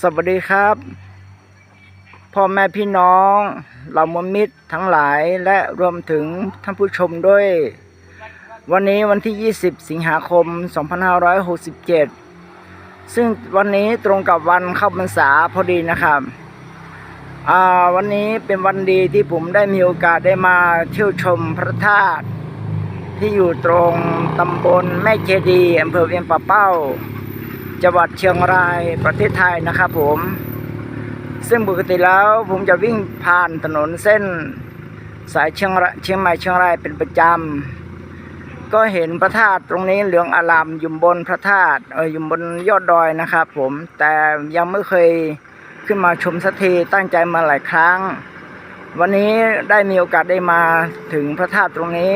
สวัสดีครับ พ่อแม่พี่น้องเรามมิตรทั้งหลายและรวมถึงท่านผู้ชมด้วย วันนี้วันที่ 20 สิงหาคม 2567 ซึ่งวันนี้ตรงกับวันเข้าพรรษาพอดีนะครับวันนี้เป็นวันดีที่ผมได้มีโอกาสได้มาเที่ยวชมพระธาตุที่อยู่ตรงตำบลแม่เจดีอำเภอเวียงป่าเป้า จังหวัดเชียงรายประเทศไทยนะครับผม ซึ่งปกติแล้วผมจะวิ่งผ่านถนนเส้น สายเชียงรายเชียงใหม่เชียงรายเป็นประจำก็เห็นพระธาตุตรงนี้เหลืองอารามอยู่บนพระธาตุเอออยู่บนยอดดอยนะครับผมแต่ยังไม่เคยขึ้นมาชมสักทีตั้งใจมาหลายครั้ง วันนี้ได้มีโอกาสได้มาถึงพระธาตุตรงนี้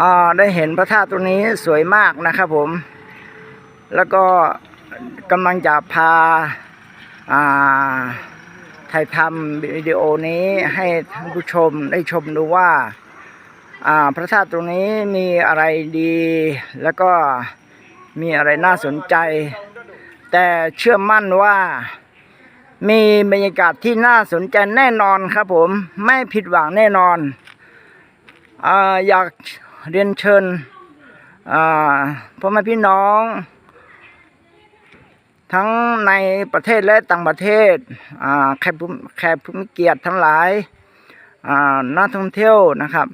อ่าได้เห็นพระธาตุตรงนี้สวยมากนะครับผม แล้วก็กำลังจะพาถ่ายทำวิดีโอนี้ให้ท่านผู้ชมได้ชมดูว่าพระธาตุตรงนี้มีอะไรดี แล้วก็มีอะไรน่าสนใจ แต่เชื่อมั่นว่ามีบรรยากาศที่น่าสนใจแน่นอนครับผมไม่ผิดหวังแน่นอนออยากเรียนเชิญพ่อแม่พี่น้อง ทั้งในประเทศและต่างประเทศแขกผู้แขกผู้มีเกียรติทั้งหลายอ่านักท่องเที่ยวนะครับ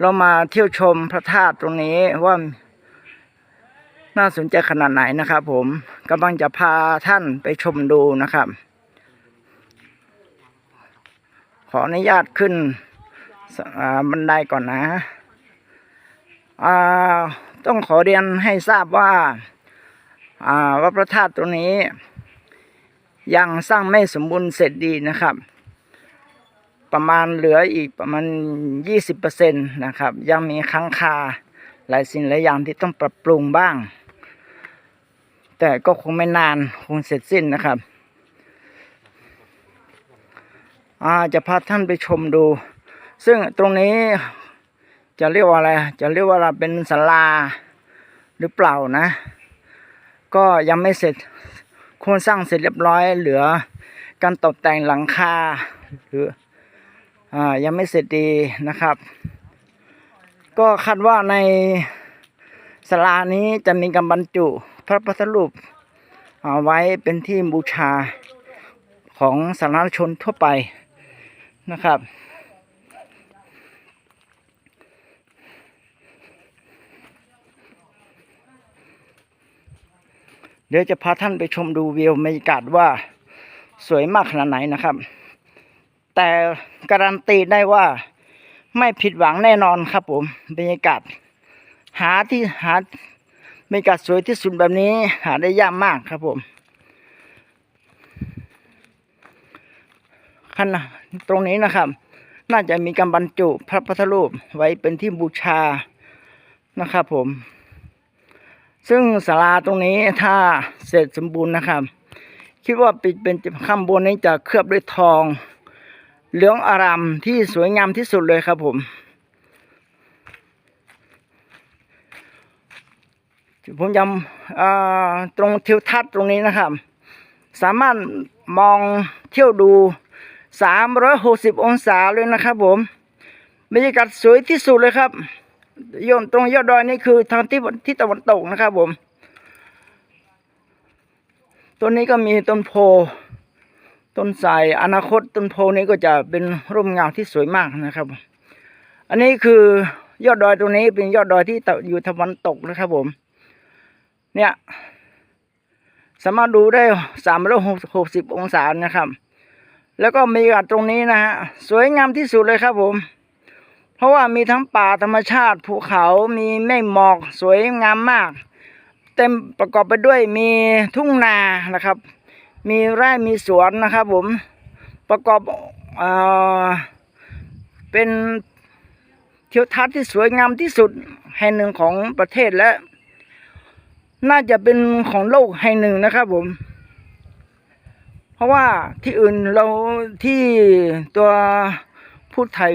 เรามาเที่ยวชมพระธาตุตรงนี้ว่าน่าสนใจขนาดไหนนะครับผมกำลังจะพาท่านไปชมดูนะครับ ขออนุญาตขึ้นบันไดก่อนนะ ต้องขอเรียนให้ทราบว่า ว่าพระธาตุตรงนี้ ยังสร้างไม่สมบูรณ์เสร็จดีนะครับ ประมาณเหลืออีกประมาณ 20%นะครับ ยังมีค้างคาหลายสิ่งหลายอย่างที่ต้องปรับปรุงบ้าง แต่ก็คงไม่นานคงเสร็จสิ้นนะครับอาจะพาท่านไปชมดู ซึ่งตรงนี้จะเรียกว่าอะไร จะเรียกว่าเป็นศาลาหรือเปล่านะ ก็ยังไม่เสร็จโครงสร้างเสร็จเรียบร้อย เหลือการตกแต่งหลังคาหรืออ่ายังไม่เสร็จดีนะครับ ก็คาดว่าในศาลานี้จะมีการบรรจุพระพุทธรูปเอาไว้เป็นที่บูชาของสาธารณชนทั่วไปนะครับ เดี๋ยวจะพาท่านไปชมดูวิวบรรยากาศว่าสวยมากขนาดไหนนะครับ แต่การันตีได้ว่าไม่ผิดหวังแน่นอนครับผมบรรยากาศหาที่หาบรรยากาศสวยที่สุดแบบนี้หาได้ยากมากครับผมขณะตรงนี้นะครับ น่าจะมีการบรรจุพระพุทธรูปไว้เป็นที่บูชานะครับผม ซึ่งศาลาตรงนี้ถ้าเสร็จสมบูรณ์นะครับ คิดว่าป็นเป็นข้างบนนี้จะเคลือบด้วยทอง เหลืองอารามที่สวยงามที่สุดเลยครับผมผมยำตรงทิวทัศน์ตรงนี้นะครับ สามารถมองเที่ยวดู 360 องศาเลยนะครับผมบรรยากาศสวยที่สุดเลยครับ ยนตรงยอดดอยนี่คือทางที่ที่ตะวันตกนะครับผมต้นนี้ก็มีต้นโพ ต้นไทรอนาคตต้นโพนี้ก็จะเป็นร่มเงาที่สวยมากนะครับ อันนี้คือยอดดอยตรงนี้เป็นยอดดอยที่อยู่ตะวันตกนะครับผม เนี่ยสามารถดูได้สามร้อยหกสิบองศานะครับ แล้วก็มีอากาศตรงนี้นะฮะ สวยงามที่สุดเลยครับผม เพราะว่ามีทั้งป่าธรรมชาติภูเขามีเมฆหมอกสวยงามมาก เต็มประกอบไปด้วยมีทุ่งนานะครับ มีไร่มีสวนนะครับผมประกอบเอ่อเป็นทิวทัศน์ที่สวยงามที่สุดแห่งหนึ่งของประเทศและ น่าจะเป็นของโลกแห่งหนึ่งนะครับผม เพราะว่าที่อื่นเราที่ตัวพูดถ่าย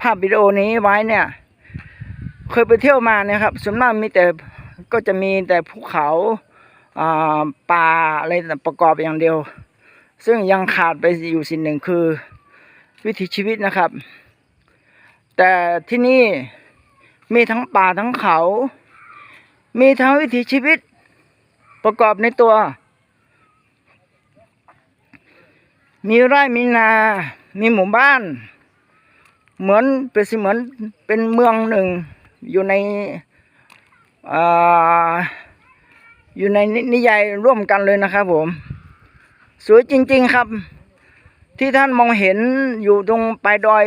ภาพวิดีโอนี้ไว้เนี่ย เคยไปเที่ยวมาเนี่ยครับส่วนมากมีแต่ก็จะมีแต่ภูเขาอ่าป่าอะไรประกอบอย่างเดียว ซึ่งยังขาดไปอยู่สิ่งหนึ่งคือวิถีชีวิตนะครับ แต่ที่นี่มีทั้งป่าทั้งเขา มีทั้งวิถีชีวิตประกอบในตัว มีไร่มีนา มีหมู่บ้าน เหมือนเป็นเสมือนเป็นเมืองหนึ่งอยู่ในออยู่ในนิยายร่วมกันเลยนะครับผมสวยจริง ๆครับ ที่ท่านมองเห็นอยู่ตรงปลายดอย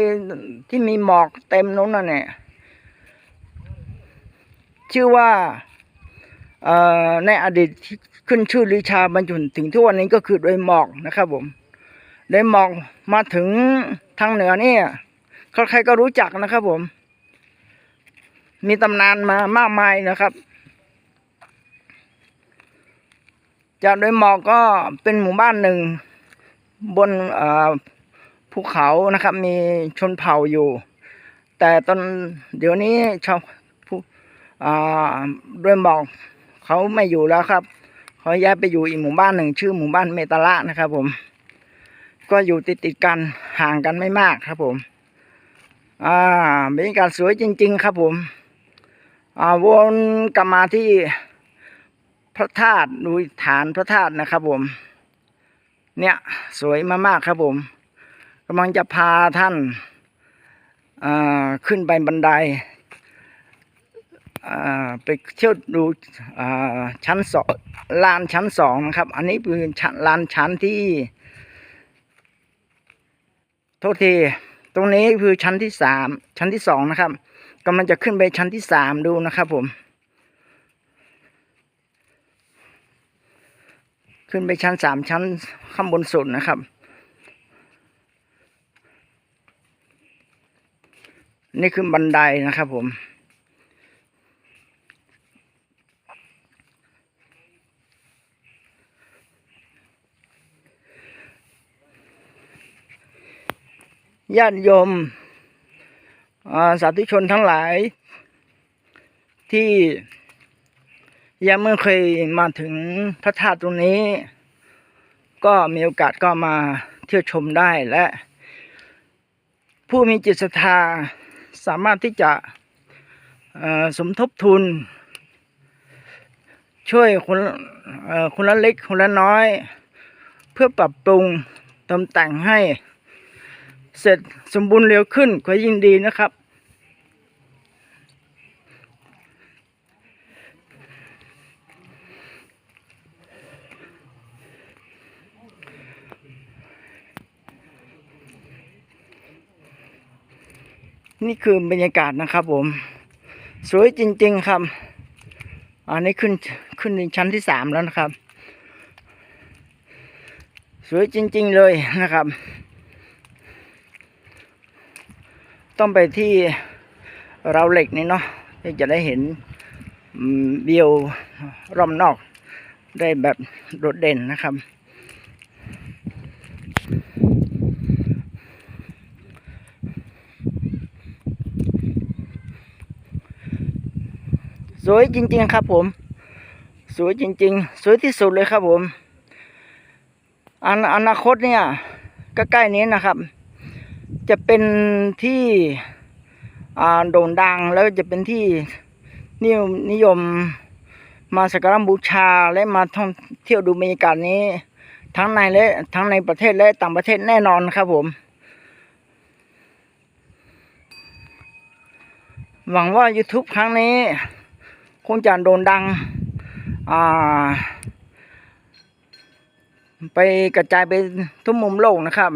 ที่มีหมอกเต็มนู้นน่ะเนี่ยชื่อว่าในอดีตที่ขึ้นชื่อลือชาบรรจุถึงทุกวันนี้ก็คือโดยหมอกนะครับผมโดยหมอกมาถึงทางเหนือเนี่ย ใครๆก็รู้จักนะครับผม มีตำนานมามากมายนะครับ จากโดยหมอกก็เป็นหมู่บ้านหนึ่ง บนภูเขานะครับ มีชนเผ่าอยู่ แต่ตอนเดี๋ยวนี้ชาวผู้อ่าโดยหมอกเขาไม่อยู่แล้วครับเขาย้ายไปอยู่อีกหมู่บ้านหนึ่งชื่อหมู่บ้านเมตาละนะครับผม ก็อยู่ติดติดกันห่างกันไม่มากครับผม อ่าบรรยากาศสวยจริง ๆ ครับผม อ่าวนกลับมาที่พระธาตุดูฐานพระธาตุนะครับผม เนี่ยสวยมากๆครับผมกำลังจะพาท่านอ่าขึ้นไปบันไดอ่าไปเที่ยวดูอ่าชั้นสองลานชั้นสองนะครับ อันนี้คือชั้นลานชั้นที่ โทษที รงนี้คือชั้นที่สามชั้นที่สองนะครับกำลังจะขึ้นไปชั้นที่สามดูนะครับผม ขึ้นไปชั้นสามชั้นข้างบนสุดนะครับ นี่คือบันไดนะครับผม ญาติโยมสาธุชนทั้งหลาย ที่ยังไม่เคยมาถึงพระธาตุตรงนี้ ก็มีโอกาสก็มาเที่ยวชมได้และ ผู้มีจิตศรัทธาสามารถที่จะสมทบทุน ช่วยคนคนละเล็กคนละน้อย เพื่อปรับปรุงติมแต่งให้ เสร็จสมบูรณ์เร็วขึ้นก็ยิ่งดีนะครับ นี่คือบรรยากาศนะครับผม สวยจริง ๆ ครับอันนี้ขึ้นขึ้นในชั้นที่สามแล้วนะครับ สวยจริง ๆ เลยนะครับ ต้องไปที่เราวเหล็กนี่เนาะที่จะได้เห็นวิวรอบนอกได้แบบโดดเด่นนะครับ สวยจริงๆครับผม สวยจริง ๆ สวยที่สุดเลยครับผม อนอนาคตเนี่ยใกล้ๆนี้นะครับ จะเป็นที่โด่งดังแล้วจะเป็นที่นิยมนิยมมาสักการะบูชาและมาท่องเที่ยวดูบรรยากาศนี้ ทั้งในและทั้งในประเทศและต่างประเทศแน่นอนครับผม หวังว่า YouTube ครั้งนี้ คงจะโด่งดังไปกระจายไปทุกมุมโลกนะครับ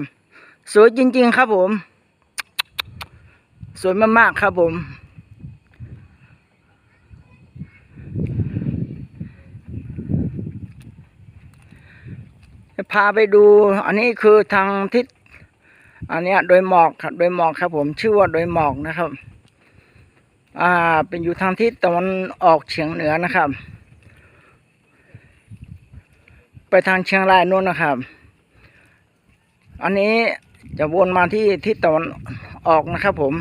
สวยจริง ๆ ครับผม สวยมากๆครับผม จะพาไปดู อันนี้คือทางทิศอันนี้โดยหมอกครับโดยหมอกครับ ผมชื่อว่าโดยหมอกนะครับ อ่า เป็นอยู่ทางทิศตะวันออกเฉียงเหนือนะครับ ไปทางเชียงรายนู่นนะครับ อันนี้ จะวนมาที่ทิศตะวันออกนะครับผม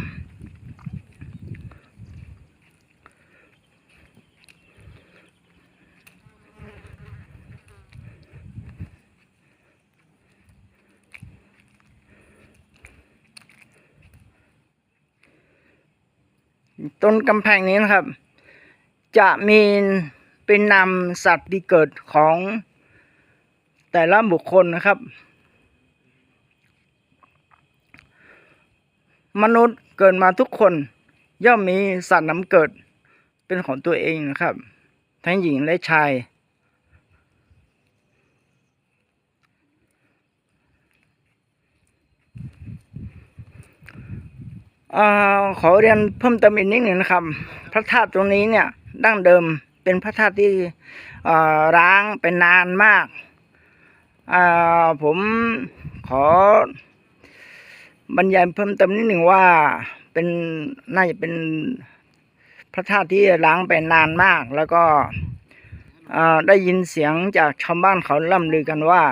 ต้นกำแพงนี้นะครับ จะมีเป็นนำสัตว์ที่เกิดของแต่ละบุคคลนะครับ มนุษย์เกิดมาทุกคนย่อมมีสัตว์น้ำเกิดเป็นของตัวเองนะครับ ทั้งหญิงและชายอขอเรียนเพิ่มเติมอีกนิดหนึ่งนะครับ พระธาตุตรงนี้เนี่ยดั้งเดิมเป็นพระธาตุที่ร้างเป็นนานมาก ผมขอ บรรยายเพิ่มเติมนิดหนึ่งว่าเป็นน่าจะเป็นพระธาตุที่ร้างไปนานมาก แล้วก็ได้ยินเสียงจากชาวบ้านเขาล่ำลือกันว่า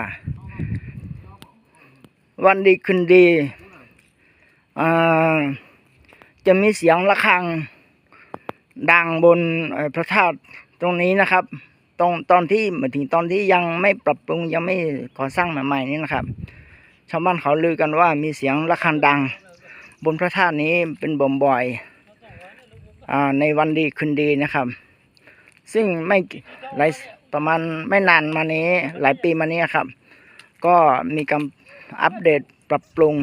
วันดีคืนดีจะมีเสียงะระฆังดังบนพระธาตุตรงนี้นะครับ ตรงตอนที่หมายถึงตอนที่ยังไม่ปรับปรุงยังไม่ก่อสร้างใหม่ๆนี้นะครับ ชาวบ้านเขาลือกันว่ามีเสียงะระฆังดัง บนพระธาตุนี้เป็นบ่มบ่อยอในวันดีคืนดีนะครับ ซึ่งไม่หลายประมาณไม่นานมานี้หลายปีมานี้ครับ ก็มีการอัปเดตปรับปรุง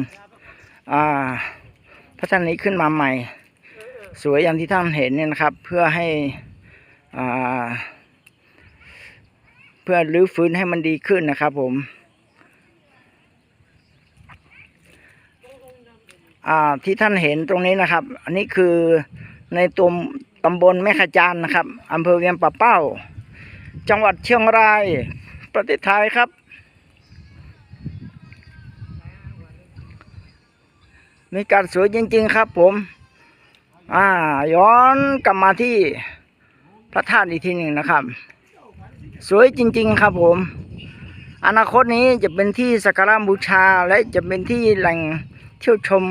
พระธาตุนี้ขึ้นมาใหม่ สวยอย่างที่ท่านเห็นเนี่ยนะครับ เพื่อให้อ่าเพื่อรื้อฟื้นให้มันดีขึ้นนะครับผมอ่า ที่ท่านเห็นตรงนี้นะครับ อันนี้คือในตัวตำบลแม่ขจานนะครับอำเภอเวียงป่าเป้า จังหวัดเชียงราย ประเทศไทยครับ มีการสวยจริง ๆ ครับผม อ่า ย้อนกลับมาที่พระธาตุอีกทีหนึ่งนะครับ สวยจริง ๆ ครับผม อนาคตนี้จะเป็นที่สักการะบูชาและจะเป็นที่แหล่งเที่ยวชม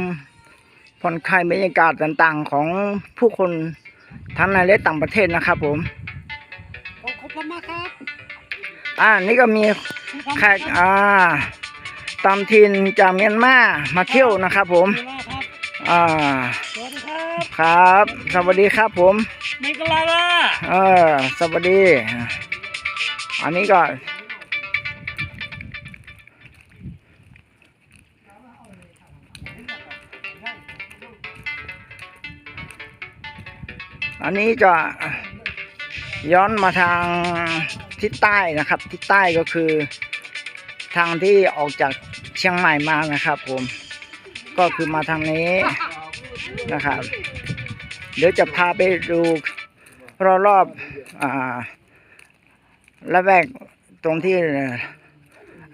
ผ่อนคลายบรรยากาศต่างๆ ของผู้คนทั้งในและต่างประเทศนะครับ ผมขอบคุณมากครับอ่านี่ก็มีแขกอ่าตามทินจากเมียนมามาเที่ยวนะครับ ผมขอบคุณมากครับอ่าสวัสดีครับครับ สวัสดีครับผมมิกลาล่าเออสวัสดี อันนี้ก็ อันนี้จะย้อนมาทางทิศใต้นะครับทิศใต้ก็คือทางที่ออกจากเชียงใหม่มานะครับผมก็คือมาทางนี้นะครับ เดี๋ยวจะพาไปดูรอบๆอ่าละแวกตรงที่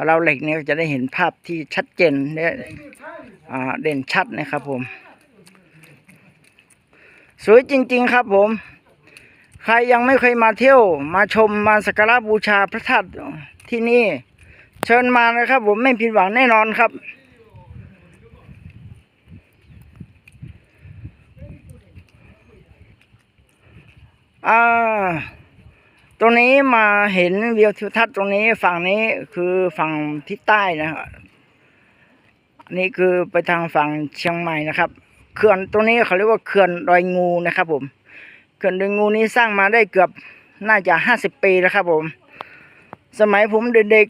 เราเหล็กเนี่ยจะได้เห็นภาพที่ชัดเจนเด่นชัดนะครับผม สวยจริง ๆ ครับผม ใครยังไม่เคยมาเที่ยว มาชมมาสักการะบูชาพระธาตุที่นี่ เชิญมานะครับ ผมไม่ผิดหวังแน่นอนครับ อ่า ตรงนี้มาเห็นวิวทิวทัศน์ตรงนี้ฝั่งนี้คือฝั่งทิศใต้นะครับนี่คือไปทางฝั่งเชียงใหม่นะครับ เขื่อนตรงนี้เขาเรียกว่าเขื่อนดอยงูนะครับ ผม เขื่อนดอยงูนี้สร้างมาได้เกือบน่าจะห้าสิบปีแล้วครับ ผม สมัยผมเด็ก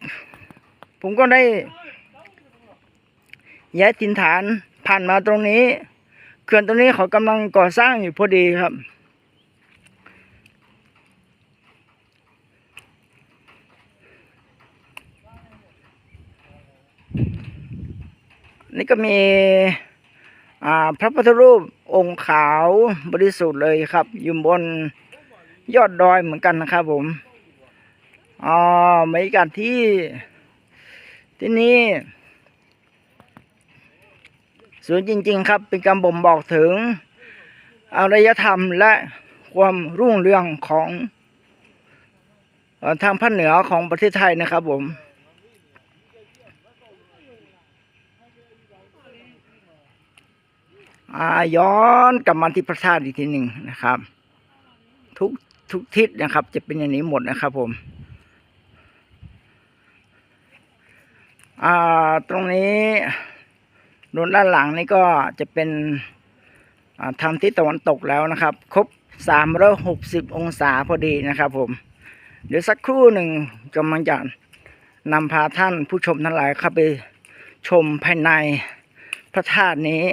ๆผมก็ได้ย้ายถิ่นฐานผ่านมาตรงนี้ เขื่อนตรงนี้เขากำลังก่อสร้างอยู่พอดีครับนี่ก็มี พระพุทธรูปองค์ขาวบริสุทธิ์เลยครับ อยู่บนยอดดอยเหมือนกันนะครับผมอ่าบรรยากาศที่ที่นี่สวยจริง ๆ ครับ เป็นการบ่มบอกถึงอารยธรรมและความรุ่งเรืองของทางภาคเหนือของประเทศไทยนะครับผม อาย้อนกลับมาที่พระธาตุอีกทีหนึ่งนะครับ ทุกทุกทิศนะครับ จะเป็นอย่างนี้หมดนะครับ ผมอ่าตรงนี้โดนด้านหลังนี่ก็จะเป็นทางทิศตะวันตกแล้วนะครับ ครบ 360 องศาพอดีนะครับ ผม เดี๋ยวสักครู่หนึ่งกำลังจะนำพาท่านผู้ชมทั้งหลายเข้าไปชมภายในพระธาตุนี้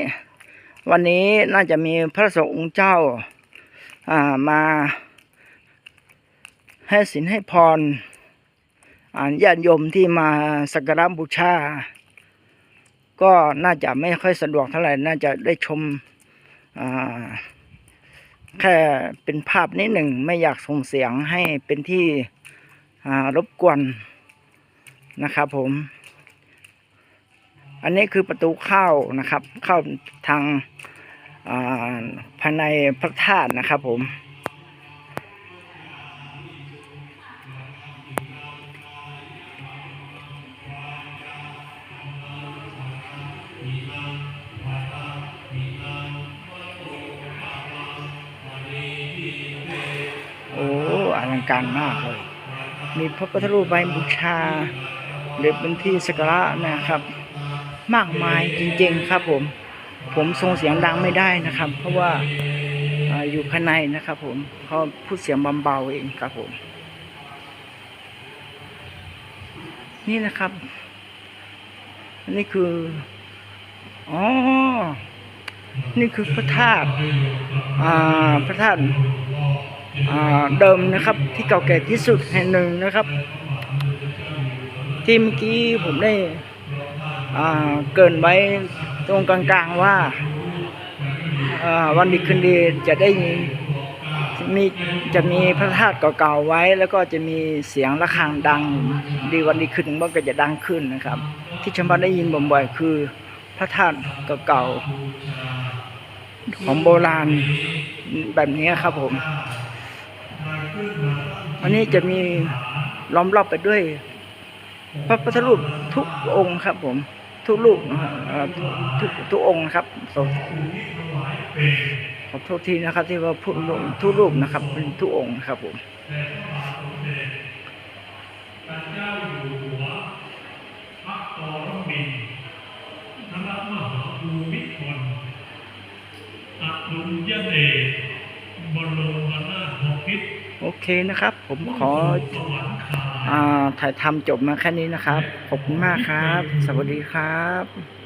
วันนี้น่าจะมีพระสงฆ์เจ้าอ่ามาให้สินให้พรอ่าญาติโยมที่มาสักการะบูชา ก็น่าจะไม่ค่อยสะดวกเท่าไหร่ น่าจะได้ชมอ่าแค่เป็นภาพนิดหนึ่งไม่อยากส่งเสียงให้เป็นที่รบกวนนะครับผม อันนี้คือประตูเข้านะครับ เข้าทางาภายในพระธาตุนะครับผม โอ้อลังการมากเลย มีพระพุทธรูปใบบูชาหรือเป็นที่สักการะนะครับ มากมายจริงๆครับผม ผมส่งเสียงดังไม่ได้นะครับ เพราะว่าอยู่ภายในนะครับ ผมเขาพูดเสียงเบาๆเองครับผม นี่นะครับนี่คืออ๋อนี่คือพระธาตุอ่าพระธาตุอ่าเดิมนะครับ ที่เก่าแก่ที่สุดแห่งหนึ่งนะครับ ที่เมื่อกี้ผมได้ เกินไว้ตรงกลางๆว่าวันดีคืนดีจะได้มีจะมีพระธาตุเก่าๆไว้ แล้วก็จะมีเสียงะระฆังดัง ดีวันดีคืนมันก็จะดังขึ้นนะครับ ที่ชาวบ้านได้ยินบ่อยๆคือพระธาตุเก่าๆของโบราณแบบนี้ครับผมอันนี้จะมีล้อมรอบไปด้วย พระพุทธรูปทุกองค์ครับผม ทุกรูกทุกทุกองค์นะครับขอโทษทีนะครับ ที่ว่าพูดลงทุกรูปนะครับ เป็นทุกองค์ครับผมโอเคนะครับ ผมขอ ถ่ายทำจบมาแค่นี้นะครับ ขอบคุณมากครับ สวัสดีครับ